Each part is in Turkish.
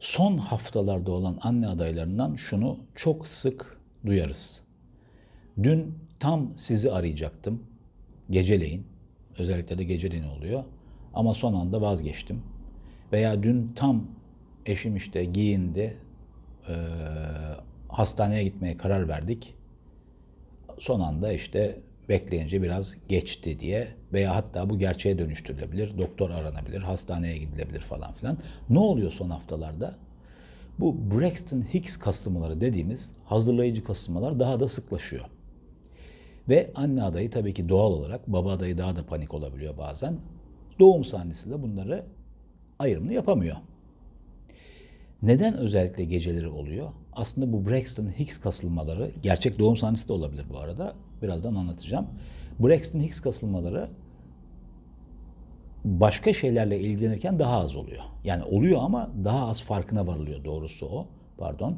Son haftalarda olan anne adaylarından şunu çok sık duyarız. Dün tam sizi arayacaktım. Geceleyin. Özellikle de geceleyin oluyor. Ama son anda vazgeçtim. Veya dün tam eşim işte giyindi. eee, hastaneye gitmeye karar verdik. Son anda işte bekleyince biraz geçti diye veya hatta bu gerçeğe dönüştürülebilir. Doktor aranabilir, hastaneye gidilebilir falan filan. Ne oluyor son haftalarda? Bu Braxton Hicks kasılmaları dediğimiz hazırlayıcı kasılmalar daha da sıklaşıyor. Ve anne adayı tabii ki doğal olarak baba adayı daha da panik olabiliyor bazen. Doğum sahnesi de bunları ayrımını yapamıyor. Neden özellikle geceleri oluyor? Aslında bu Braxton Hicks kasılmaları, gerçek doğum sahnesi de olabilir bu arada. Birazdan anlatacağım. Braxton Hicks kasılmaları başka şeylerle ilgilenirken daha az oluyor. Yani oluyor ama daha az farkına varılıyor doğrusu o. Pardon.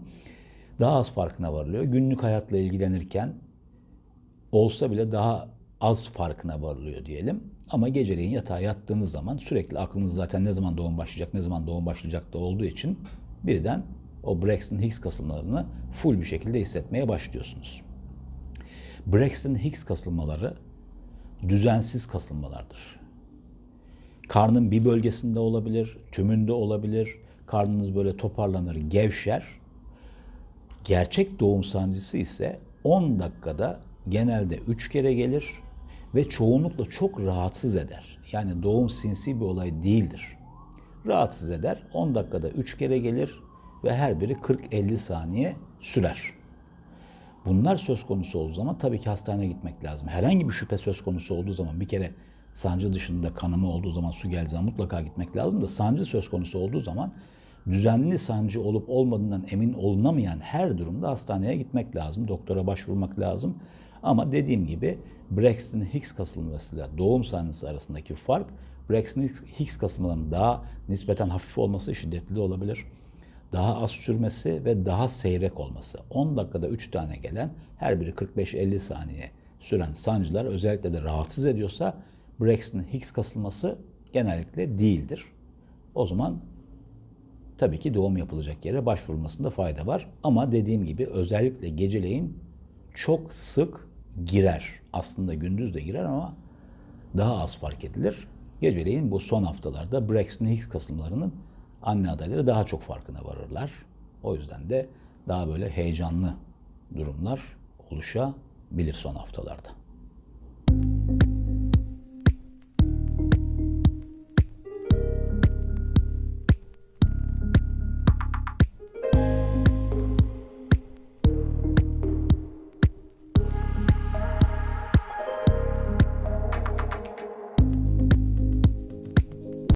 Daha az farkına varılıyor. Günlük hayatla ilgilenirken olsa bile daha az farkına varılıyor diyelim. Ama geceleyin yatağa yattığınız zaman sürekli aklınız zaten ne zaman doğum başlayacak, ne zaman doğum başlayacak da olduğu için birden o Braxton Hicks kasılmalarını full bir şekilde hissetmeye başlıyorsunuz. Braxton Hicks kasılmaları düzensiz kasılmalardır. Karnın bir bölgesinde olabilir, tümünde olabilir. Karnınız böyle toparlanır, gevşer. Gerçek doğum sancısı ise 10 dakikada genelde 3 kere gelir ve çoğunlukla çok rahatsız eder. Yani doğum sinsi bir olay değildir. Rahatsız eder. 10 dakikada 3 kere gelir ve her biri 40-50 saniye sürer. Bunlar söz konusu olduğu zaman tabii ki hastaneye gitmek lazım. Herhangi bir şüphe söz konusu olduğu zaman bir kere sancı dışında kanama olduğu zaman su geldiği zaman mutlaka gitmek lazım da sancı söz konusu olduğu zaman düzenli sancı olup olmadığından emin olunamayan her durumda hastaneye gitmek lazım. Doktora başvurmak lazım. Ama dediğim gibi Braxton Hicks kasılmasıyla doğum sancısı arasındaki fark Braxton Hicks kasılmalarının daha nispeten hafif olması şiddetli olabilir daha az sürmesi ve daha seyrek olması. 10 dakikada 3 tane gelen her biri 45-50 saniye süren sancılar özellikle de rahatsız ediyorsa Braxton Hicks kasılması genellikle değildir. O zaman tabii ki doğum yapılacak yere başvurulmasında fayda var. Ama dediğim gibi özellikle geceleyin çok sık girer. Aslında gündüz de girer ama daha az fark edilir. Geceleyin bu son haftalarda Braxton Hicks kasılmalarının anne adayları daha çok farkına varırlar. O yüzden de daha böyle heyecanlı durumlar oluşabilir son haftalarda.